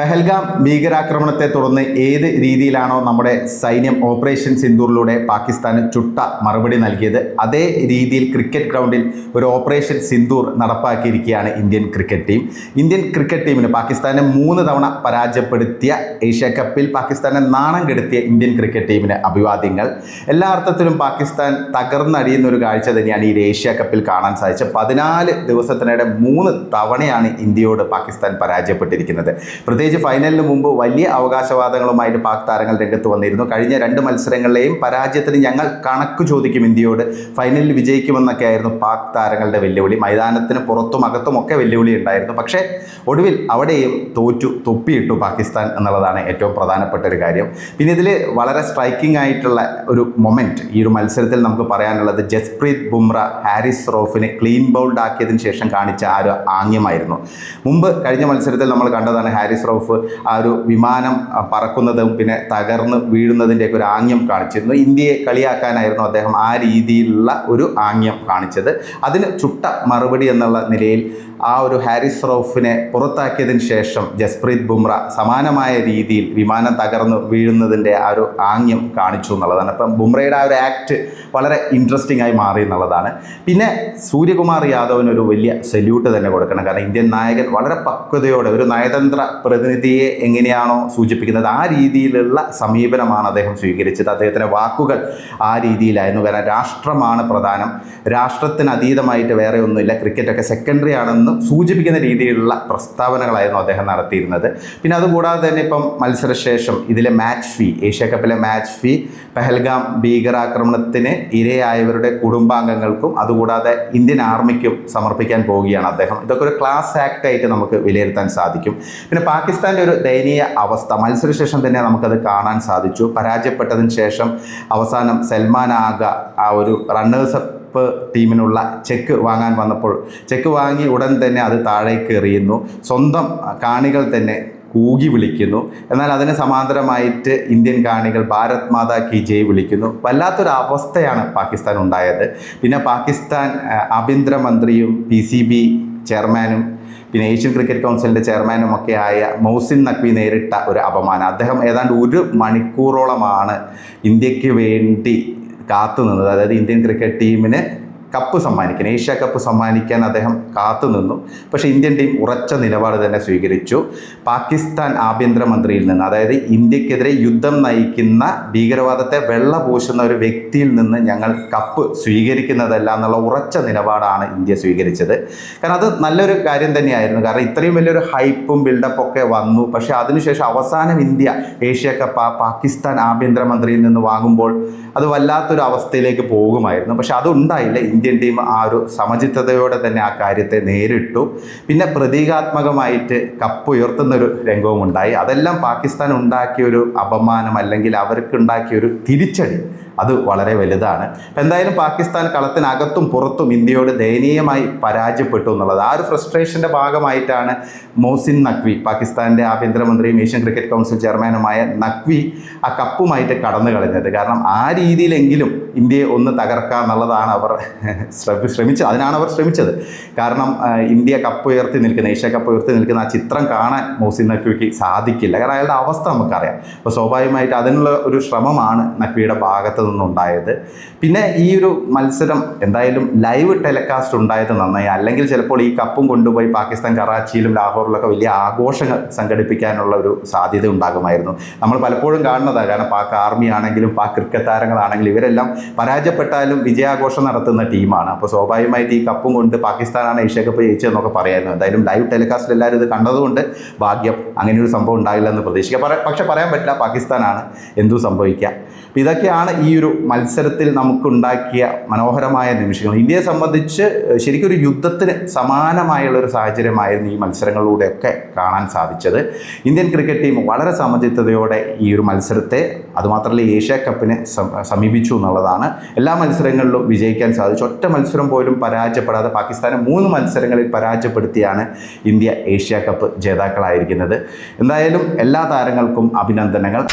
പെഹൽഗാം ഭീകരാക്രമണത്തെ തുടർന്ന് ഏത് രീതിയിലാണോ നമ്മുടെ സൈന്യം ഓപ്പറേഷൻ സിന്ദൂറിലൂടെ പാകിസ്ഥാന് ചുട്ട മറുപടി നൽകിയത് അതേ രീതിയിൽ ക്രിക്കറ്റ് ഗ്രൗണ്ടിൽ ഒരു operation Sindoor നടപ്പാക്കിയിരിക്കുകയാണ് Indian cricket team. Indian cricket ടീമിന് പാകിസ്ഥാനെ മൂന്ന് തവണ പരാജയപ്പെടുത്തിയ ഏഷ്യ കപ്പിൽ പാകിസ്ഥാനെ നാണം കെടുത്തിയ ഇന്ത്യൻ ക്രിക്കറ്റ് ടീമിന് അഭിവാദ്യങ്ങൾ. എല്ലാ അർത്ഥത്തിലും പാകിസ്ഥാൻ തകർന്നടിയുന്ന ഒരു കാഴ്ച തന്നെയാണ് ഈ ഏഷ്യ കപ്പിൽ കാണാൻ സാധിച്ചത്. പതിനാല് ദിവസത്തിനിടെ മൂന്ന് തവണയാണ് ഇന്ത്യയോട് പാകിസ്ഥാൻ പരാജയപ്പെട്ടിരിക്കുന്നത്. പ്രത്യേകിച്ച് ഫൈനലിന് മുമ്പ് വലിയ അവകാശവാദങ്ങളുമായിട്ട് പാക് താരങ്ങൾ രംഗത്ത് വന്നിരുന്നു. കഴിഞ്ഞ രണ്ട് മത്സരങ്ങളിലെയും പരാജയത്തിന് ഞങ്ങൾ കണക്ക് ചോദിക്കും ഇന്ത്യയോട്. ഫൈനലിൽ വിജയിക്കുമെന്നൊക്കെ ആയിരുന്നു പാക് താരങ്ങളുടെ വെല്ലുവിളി. മൈതാനത്തിന് പുറത്തും അകത്തും ഒക്കെ വെല്ലുവിളി ഉണ്ടായിരുന്നു. പക്ഷേ ഒടുവിൽ അവിടെയും തോറ്റു തൊപ്പിയിട്ടു പാകിസ്ഥാൻ എന്നുള്ളതാണ് ഏറ്റവും പ്രധാനപ്പെട്ട ഒരു കാര്യം. പിന്നെ ഇതിൽ വളരെ സ്ട്രൈക്കിംഗ് ആയിട്ടുള്ള ഒരു മൊമെന്റ് ഈ ഒരു മത്സരത്തിൽ നമുക്ക് പറയാനുള്ളത് ജസ്പ്രീത് ബുംറ ഹാരിസ് റോഫിനെ ക്ലീൻ ബൗൾഡ് ആക്കിയതിന് ശേഷം കാണിച്ച ആ ഒരു ആംഗ്യമായിരുന്നു. മുമ്പ് കഴിഞ്ഞ മത്സരത്തിൽ നമ്മൾ കണ്ടതാണ് ഹാരിസ് റൌഫ് ആ ഒരു വിമാനം പറക്കുന്നതും പിന്നെ തകർന്ന് വീഴുന്നതിന്റെയൊക്കെ ഒരു ആംഗ്യം കാണിച്ചിരുന്നു. ഇന്ത്യയെ കളിയാക്കാനായിരുന്നു അദ്ദേഹം ആ രീതിയിലുള്ള ഒരു ആംഗ്യം കാണിച്ചത്. അതിന് ചുട്ട മറുപടി എന്നുള്ള നിലയിൽ ആ ഒരു ഹാരിസ് റൌഫിനെ പുറത്താക്കിയതിന് ശേഷം ജസ്പ്രീത് ബുംറ സമാനമായ രീതിയിൽ വിമാനം തകർന്ന് വീഴുന്നതിന്റെ ആ ഒരു ആംഗ്യം കാണിച്ചു എന്നുള്ളതാണ്. അപ്പം ബുംറയുടെ ആ ഒരു ആക്ട് വളരെ ഇൻട്രസ്റ്റിംഗ് ആയി മാറി എന്നുള്ളതാണ്. പിന്നെ സൂര്യകുമാർ യാദവിന് ഒരു വലിയ സല്യൂട്ട് തന്നെ കൊടുക്കണം. കാരണം ഇന്ത്യൻ നായകൻ വളരെ പക്വതയോടെ ഒരു നയതന്ത്ര പ്രതിനിധിയെ എങ്ങനെയാണോ സൂചിപ്പിക്കുന്നത്? ആ രീതിയിലുള്ള സമീപനമാണ് അദ്ദേഹം സ്വീകരിച്ചത്. അദ്ദേഹത്തിന്റെ വാക്കുകൾ ആ രീതിയിലായിരുന്നു. കാരണം രാഷ്ട്രമാണ് പ്രധാനം. രാഷ്ട്രത്തിന് അതീതമായിട്ട് വേറെ ഒന്നുമില്ല. ക്രിക്കറ്റൊക്കെ സെക്കൻഡറി ആണെന്ന് സൂചിപ്പിക്കുന്ന രീതിയിലുള്ള പ്രസ്താവനകളായിരുന്നു അദ്ദേഹം നടത്തിയിരുന്നത്. പിന്നെ അതുകൂടാതെ തന്നെ ഇപ്പം മത്സരശേഷം ഇതിലെ മാച്ച് ഫീ ഏഷ്യ കപ്പിലെ മാച്ച് ഫീ പെഹൽഗാം ഭീകരാക്രമണത്തിന് ഇരയായവരുടെ കുടുംബാംഗങ്ങൾക്കും അതുകൂടാതെ ഇന്ത്യൻ ആർമിക്കും സമർപ്പിക്കാൻ പോവുകയാണ് അദ്ദേഹം. ഇതൊക്കെ ഒരു ക്ലാസ് ആക്ട് ആയിട്ട് നമുക്ക് വിലയിരുത്താൻ സാധിക്കും. പിന്നെ പാകിസ്ഥാന്റെ ഒരു ദയനീയ അവസ്ഥ. മത്സരശേഷം തന്നെ നമുക്കത് കാണാൻ സാധിച്ചു. പരാജയപ്പെട്ടതിന് ശേഷം അവസാനം സൽമാൻ ആഗ ആ ഒരു റണ്ണേഴ്സ് അപ്പ് ടീമിനുള്ള ചെക്ക് വാങ്ങാൻ വന്നപ്പോൾ ചെക്ക് വാങ്ങി ഉടൻ തന്നെ അത് താഴേക്ക് എറിയുന്നു. സ്വന്തം കാണികൾ തന്നെ കൂകി വിളിക്കുന്നു. എന്നാൽ അതിന് സമാന്തരമായിട്ട് ഇന്ത്യൻ കാണികൾ ഭാരത് മാതാ കി ജയ് വിളിക്കുന്നു. വല്ലാത്തൊരു അവസ്ഥയാണ് പാകിസ്ഥാൻ ഉണ്ടായത്. പിന്നെ പാകിസ്ഥാൻ ആഭ്യന്തരമന്ത്രിയും പി സി ബി ചെയർമാനും പിന്നെ ഏഷ്യൻ ക്രിക്കറ്റ് കൗൺസിലിന്റെ ചെയർമാനും ഒക്കെ ആയ മൗസിൻ നഖ്വി നേരിട്ട ഒരു അപമാനം. അദ്ദേഹം ഏതാണ്ട് ഒരു മണിക്കൂറോളമാണ് ഇന്ത്യയ്ക്ക് വേണ്ടി കാത്തുനിന്നത്. അതായത് ഇന്ത്യൻ ക്രിക്കറ്റ് ടീമിന് കപ്പ് സമ്മാനിക്കാൻ ഏഷ്യ കപ്പ് സമ്മാനിക്കാൻ അദ്ദേഹം കാത്തു നിന്നു. പക്ഷേ ഇന്ത്യൻ ടീം ഉറച്ച നിലപാട് തന്നെ സ്വീകരിച്ചു. പാകിസ്ഥാൻ ആഭ്യന്തരമന്ത്രിയിൽ നിന്ന് അതായത് ഇന്ത്യക്കെതിരെ യുദ്ധം നയിക്കുന്ന ഭീകരവാദത്തെ വെള്ള പൂശുന്ന ഒരു വ്യക്തിയിൽ നിന്ന് ഞങ്ങൾ കപ്പ് സ്വീകരിക്കുന്നതല്ല എന്നുള്ള ഉറച്ച നിലപാടാണ് ഇന്ത്യ സ്വീകരിച്ചത്. കാരണം അത് നല്ലൊരു കാര്യം തന്നെയായിരുന്നു. കാരണം ഇത്രയും വലിയൊരു ഹൈപ്പും ബിൽഡപ്പും ഒക്കെ വന്നു. പക്ഷേ അതിനുശേഷം അവസാനം ഇന്ത്യ ഏഷ്യ കപ്പ് പാകിസ്ഥാൻ ആഭ്യന്തരമന്ത്രിയിൽ നിന്ന് വാങ്ങുമ്പോൾ അത് വല്ലാത്തൊരു അവസ്ഥയിലേക്ക് പോകുമായിരുന്നു. പക്ഷെ അതുണ്ടായില്ല. ഇന്ത്യൻ ടീം ആ ഒരു സമചിത്തതയോടെ തന്നെ ആ കാര്യത്തെ നേരിട്ടു. പിന്നെ പ്രതീകാത്മകമായിട്ട് കപ്പ് ഉയർത്തുന്നൊരു രംഗവും ഉണ്ടായി അതെല്ലാം പാകിസ്ഥാൻ ഉണ്ടാക്കിയ ഒരു അപമാനം അല്ലെങ്കിൽ അവർക്ക് ഉണ്ടാക്കിയ ഒരു തിരിച്ചടി അത് വളരെ വലുതാണ്. അപ്പം എന്തായാലും പാകിസ്ഥാൻ കളത്തിനകത്തും പുറത്തും ഇന്ത്യയോട് ദയനീയമായി പരാജയപ്പെട്ടു എന്നുള്ളത്. ആ ഒരു ഫ്രസ്ട്രേഷന്റെ ഭാഗമായിട്ടാണ് മോസിൻ നഖ്വി പാകിസ്ഥാന്റെ ആഭ്യന്തരമന്ത്രിയും ഏഷ്യൻ ക്രിക്കറ്റ് കൗൺസിൽ ചെയർമാനുമായ നഖ്വി ആ കപ്പുമായിട്ട് കടന്നു കളഞ്ഞത്. കാരണം ആ രീതിയിലെങ്കിലും ഇന്ത്യയെ ഒന്ന് തകർക്കുക എന്നുള്ളതാണ് അവർ ശ്രമി- ശ്രമിച്ചത്. അതിനാണ് അവർ ശ്രമിച്ചത്. കാരണം ഇന്ത്യ കപ്പ് ഉയർത്തി നിൽക്കുന്ന ഏഷ്യ കപ്പ് ഉയർത്തി നിൽക്കുന്ന ആ ചിത്രം കാണാൻ മോസിൻ നഖ്വിക്ക് സാധിക്കില്ല. കാരണം അയാളുടെ അവസ്ഥ നമുക്കറിയാം. അപ്പോൾ സ്വാഭാവികമായിട്ട് അതിനുള്ള ഒരു ശ്രമമാണ് നഖ്വിയുടെ ഭാഗത്ത് നിന്നുണ്ടായത്. പിന്നെ ഈ ഒരു മത്സരം എന്തായാലും ലൈവ് ടെലികാസ്റ്റ് ഉണ്ടായത് നന്നായി. അല്ലെങ്കിൽ ചിലപ്പോൾ ഈ കപ്പും കൊണ്ടുപോയി പാകിസ്ഥാൻ കറാച്ചിയിലും ലാഹോറിലൊക്കെ വലിയ ആഘോഷങ്ങൾ സംഘടിപ്പിക്കാനുള്ള ഒരു സാധ്യത ഉണ്ടാകുമായിരുന്നു. നമ്മൾ പലപ്പോഴും കാണുന്നതാണ്. കാരണം പാക് ആർമി ആണെങ്കിലും പാക് ക്രിക്കറ്റ് താരങ്ങളാണെങ്കിലും ഇവരെല്ലാം പരാജയപ്പെട്ടാലും വിജയാഘോഷം നടത്തുന്ന ടീമാണ് അപ്പോൾ സ്വാഭാവികമായിട്ട് ഈ കപ്പും കൊണ്ട് പാകിസ്ഥാനാണ് ഏഷ്യ കപ്പ് ജയിച്ചതെന്നൊക്കെ പറയായിരുന്നു എന്തായാലും ലൈവ് ടെലികാസ്റ്റിൽ എല്ലാവരും ഇത് കണ്ടതുകൊണ്ട് ഭാഗ്യം അങ്ങനെ ഒരു സംഭവം ഉണ്ടായില്ല എന്ന് പ്രതീക്ഷിക്കാം പക്ഷേ പറയാൻ പറ്റില്ല പാകിസ്ഥാനാണ് എന്തും സംഭവിക്കുക. ഇതൊക്കെയാണ് ഈ ഒരു മത്സരത്തിൽ നമുക്കുണ്ടാക്കിയ മനോഹരമായ നിമിഷങ്ങൾ. ഇന്ത്യയെ സംബന്ധിച്ച് ശരിക്കും ഒരു യുദ്ധത്തിന് സമാനമായുള്ള ഒരു സാഹചര്യമായിരുന്നു ഈ മത്സരങ്ങളിലൂടെയൊക്കെ കാണാൻ സാധിച്ചത്. ഇന്ത്യൻ ക്രിക്കറ്റ് ടീം വളരെ സമചിത്തതയോടെ ഈ ഒരു മത്സരത്തെ അതുമാത്രമല്ല ഏഷ്യ കപ്പിനെ സമീപിച്ചു എന്നുള്ളതാണ്. എല്ലാ മത്സരങ്ങളിലും വിജയിക്കാൻ സാധിച്ചു. ഒറ്റ മത്സരം പോലും പരാജയപ്പെടാതെ പാകിസ്ഥാനെ മൂന്ന് മത്സരങ്ങളിൽ പരാജയപ്പെടുത്തിയാണ് ഇന്ത്യ ഏഷ്യ കപ്പ് ജേതാക്കളായിരിക്കുന്നത്. എന്തായാലും എല്ലാ താരങ്ങൾക്കും അഭിനന്ദനങ്ങൾ.